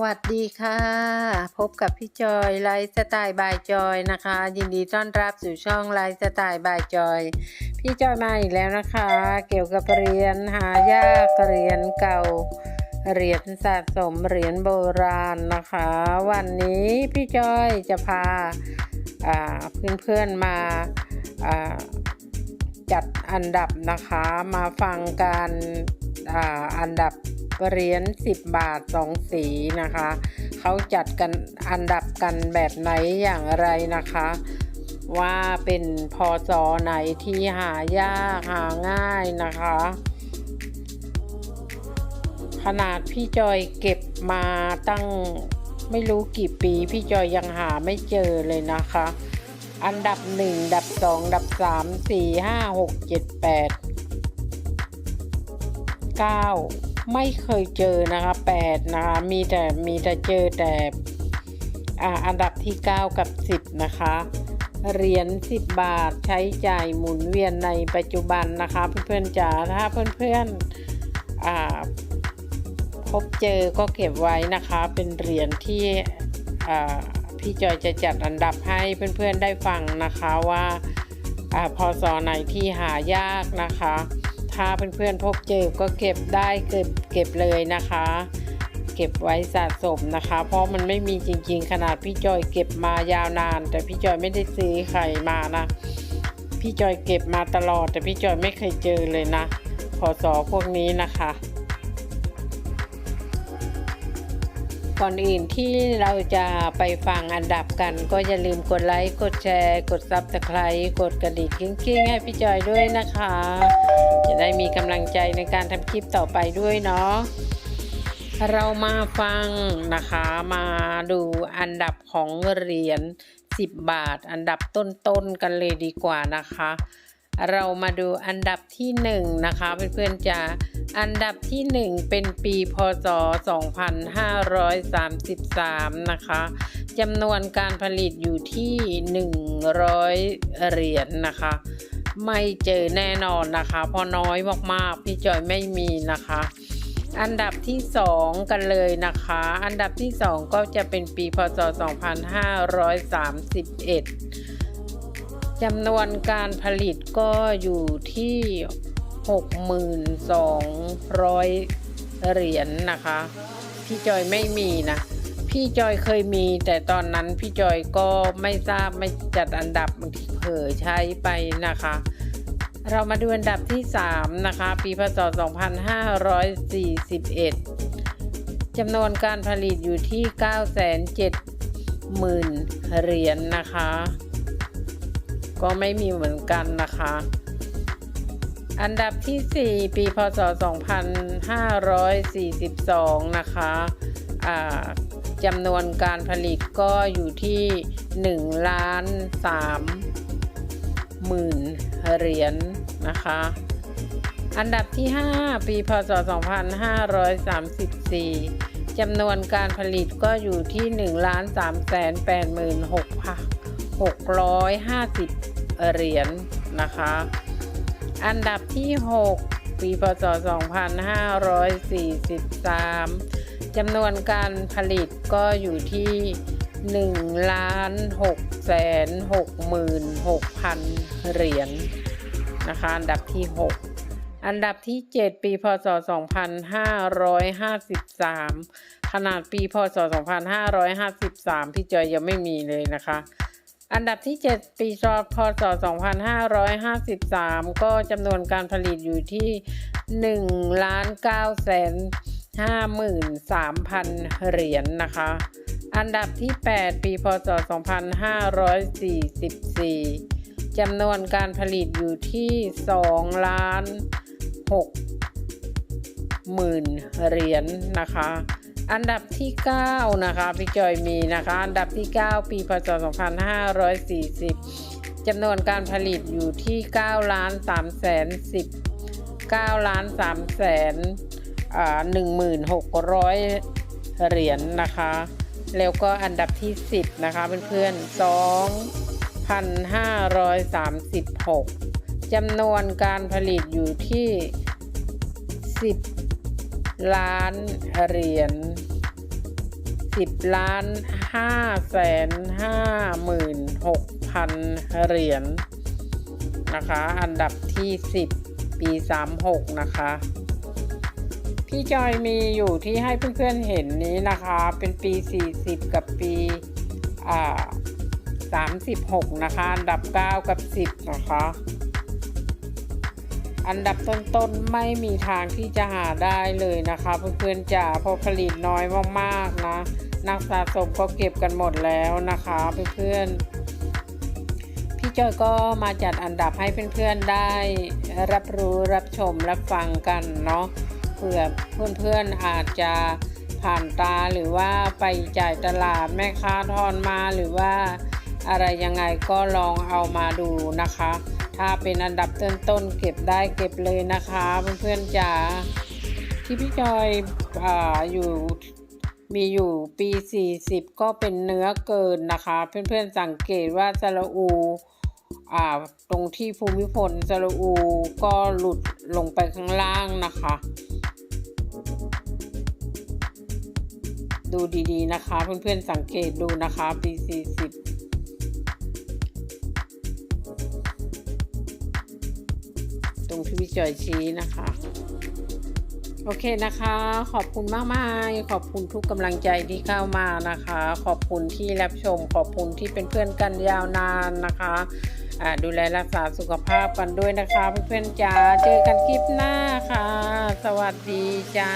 วัสดีค่ะ พบกับพี่จอยไลฟ์สไตล์บายจอยนะคะ ยินดีต้อนรับสู่ช่องไลฟ์สไตล์บายจอย พี่จอยมาอีกแล้วนะคะ เกี่ยวกับเหรียญหายากเหรียญเก่าเหรียญสะสมเหรียญโบราณนะคะ วันนี้พี่จอยจะพาเพื่อนๆมาจัดอันดับนะคะมาฟังการออันดับ เหรียญ10 บาท 2 สีนะคะ เขาจัดกันอันดับกันแบบไหนอย่างไรนะคะ ว่าเป็นพอสอไหนที่หายากหาง่ายนะคะ ขนาดพี่จอยเก็บมาตั้งไม่รู้กี่ปีพี่จอยยังหาไม่เจอเลยนะคะ อันดับหนึ่งดับสองดับสามสี่ห้าหกเจ็ดแปดเก้า ไม่เคยเจอนะคะแปดนะคะมีแต่มีแต่เจอแต่อ่าอันดับที่ 9 กับ 10 นะคะ เหรียญ10 บาทใช้จ่ายหมุนเวียนในปัจจุบันนะคะ เพื่อนๆจ๋าถ้าเพื่อนๆอ่าพบเจอก็เก็บไว้นะคะ เป็นเหรียญที่อ่าพี่จอยจะจัดอันดับให้เพื่อนๆได้ฟังนะคะว่าอาพอสอไหนที่หายากนะคะ ถ้าเพื่อนๆพบเจอก็เก็บได้เก็บเก็บเลยนะคะ เก็บไว้สะสมนะคะ เพราะมันไม่มีจริงๆ ขนาดพี่จอยเก็บมายาวนาน แต่พี่จอยไม่ได้ซื้อใครมานะพี่จอยเก็บมาตลอด แต่พี่จอยไม่เคยเจอเลยนะพอสอพวกนี้นะคะก่อนอื่นที่เราจะไปฟังอันดับกัน ก็อย่าลืมกดไลค์ กดแชร์ กดซับสไครต์กดกระดิ่งกิ้งๆ ให้พี่จอยด้วยนะคะจะ ได้มีกำลังใจในการทำคลิปต่อไปด้วยเนาะเรามาฟังนะคะมาดูอันดับของเหรียญ10 บาท อันดับต้นๆกันเลยดีกว่านะคะ เรามาดูอันดับที่1นะคะเพื่อนๆจะอันดับที่ 1 เป็นปีพศ 2533 นะคะจำนวนการผลิตอยู่ที่ 100 เหรียญนนะคะ ไม่เจอแน่นอนนะคะ เพราะน้อยมากๆ พี่จอยไม่มีนะคะ อันดับที่ 2 กันเลยนะคะ อันดับที่ 2 ก็จะเป็นปีพศ 2531จำนวนการผลิตก็อยู่ที่ 6,200เหรียญนนะคะ พี่จอยไม่มีนะ พี่จอยเคยมี แต่ตอนนั้นพี่จอยก็ไม่ทราบไม่จัดอันดับบางทีเผลอใช้ไปนะคะ เรามาดูอันดับที่ 3 นะคะ ปีพศ 2541จำนวนการผลิตอยู่ที่970,000เหรียญนนะคะ ก็ไม่มีเหมือนกันนะคะ อันดับที่ 4 ปีพศ 2542 นะคะอ่า จำนวนการผลิตก็อยู่ที่1ล้าน3หมื่นเหรียญนนะคะ อันดับที่ 5 ปีพศ 2534จำนวนการผลิตก็อยู่ที่1ล้าน3แสน8หมื่น650 เหรียญนนะคะ อันดับที่ 6 ปีพศ 2543 จำนวนการผลิตก็อยู่ที่ 1 ล้าน6แสน6หมื่น6พันเหรียญนะคะ อันดับที่ 6 อันดับที่ 7 ปีพศ 2553 ขนาดปีพศ 2553 พี่จอยยังไม่มีเลยนะคะ อันดับที่ 7 ปีพศ 2553 ก็จำนวนการผลิตอยู่ที่ 1 ล้าน9แสน 53,000 เหรียญนนะคะ อันดับที่ 8 ปีพศ 2544 จำนวนการผลิตอยู่ที่2ล้าน6หมื่นเหรียญนนะคะ อันดับที่ 9 นะคะ พี่จอยมีนะคะ อันดับที่ 9 ปีพศ 2540 จำนวนการผลิตอยู่ที่9ล้าน3แสน10 9ล้าน3แสน 1,600 เหรียญนนะคะ แล้วก็อันดับที่ 10 นะคะเพื่อนๆ2,536จำนวนการผลิตอยู่ที่ 10 ล้านเหรียญ10ล้าน5แสน5หมื่น6พันเหรียญนะคะ อันดับที่ 10 ปี 36 นะคะ พี่จอยมีอยู่ที่ให้เพื่อนๆเห็นนี้นะคะ เป็นปี 40 กับปีอ่า36 นะคะ อันดับ 9 กับ 10 นะคะ อันดับต้นๆ ไม่มีทางที่จะหาได้เลยนะคะ เพื่อนๆจ๋าพราะผลิตน้อยมากๆนะ นักสะสมก็เก็บกันหมดแล้วนะคะเพื่อนๆ พี่จอยก็มาจัดอันดับให้เพื่อนๆได้รับรู้รับชมรับฟังกันเนาะ ผื่อเพื่อนๆอาจจะผ่านตาหรือว่าไปจ่ายตลาดแม่ค้าทอนมาหรือว่าอะไรยังไงก็ลองเอามาดูนะคะ ถ้าเป็นอันดับต้นๆเก็บได้เก็บเลยนะคะเพื่อนๆจ๋าที่พี่จอยออยู่มีอยู่ปี 40 ก็เป็นเนื้อเกินนะคะ เพื่อนๆสังเกตว่าสระอูอ่าตรงที่ภูมิพลสระอูก็หลุดลงไปข้างล่างนะคะ ดูดีๆนะคะ เพื่อนๆสังเกตดูนะคะปี40 ตรงที่พี่จอยชี้นะคะ โอเคนะคะ ขอบคุณมากมายขอบคุณทุกกำลังใจที่เข้ามานะคะ ขอบคุณที่รับชม ขอบคุณที่เป็นเพื่อนกันยาวนานนะคะดูแลรักษาสุขภาพกันด้วยนะคะ เพื่อนๆจ้าเจอกันคลิปหน้าค่ะ สวัสดีจ้า